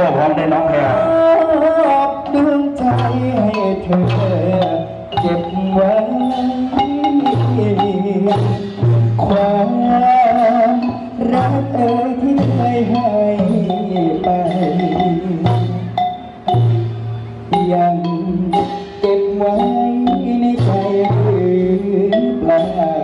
ต้พร้อมได้น้องแพรบดวงใจให้เธอเก็บไว้ความรักเอ่ยที่เคยให้ไป ยังเก็บไว้ในใจหรือเปล่า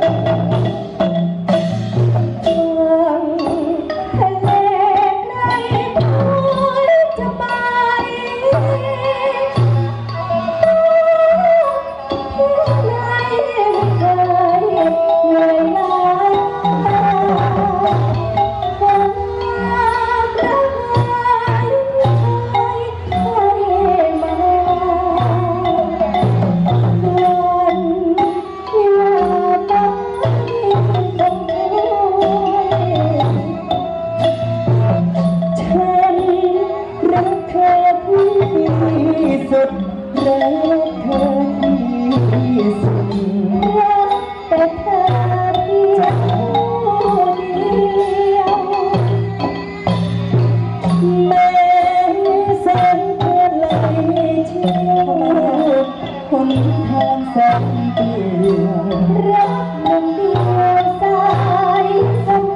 สุดรักเธอที่สุดรักแต่เธอเพียงผู้เดียวแม้แสนเธอไหลเชี่ยวหนทางแสนเปลี่ยวรักมันเดียวสายสม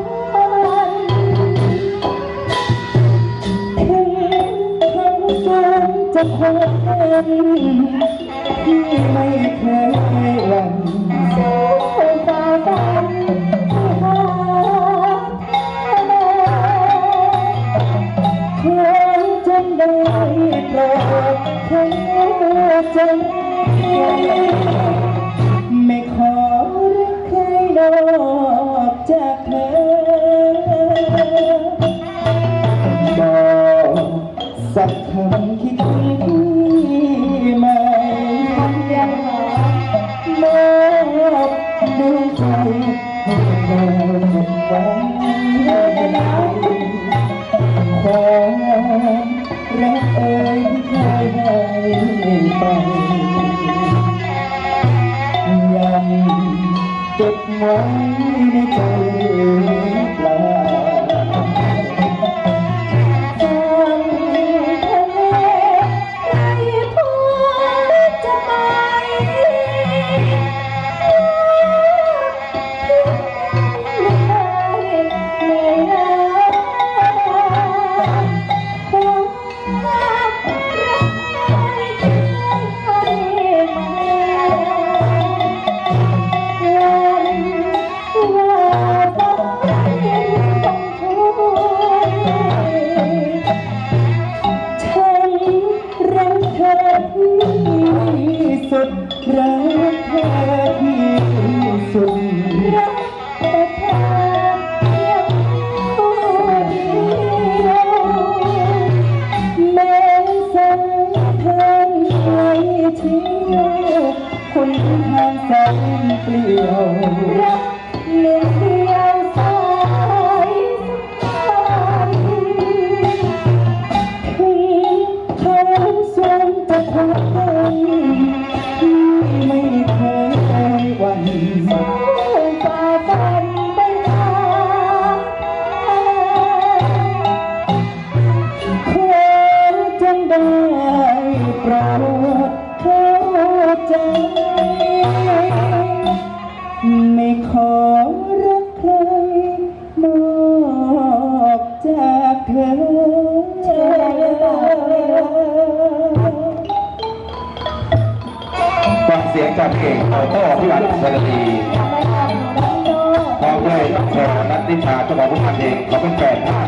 นจะพบกันที่ไม่เคยหวั่นสู้ฝ่าฟันหาเธอขอจงได้โปรดเธอจไม่ขอรักใครนอกจากเธอบอกสักคำคิด รักเอ่ยที่เคยให้ไปยังเก็บไว้ในใจ สุดรักเธอที่สุดรักแต่เธอเพียงผู้เดียวแม้สายทางไหนเที่ยวคนทางแสนเปลี่ยวรักหนึ่ง ใจ ไม่ขอรักใครนอกจากเธอเชื่อหรือเปล่าฟังเสียงจากเอกโอโต้พิรัตน์สรดีร้องโตพร้อมด้วยน้องแพรนัทนิชาเจ้าของผลงานเพลงเขาเป็นแฟนหน้า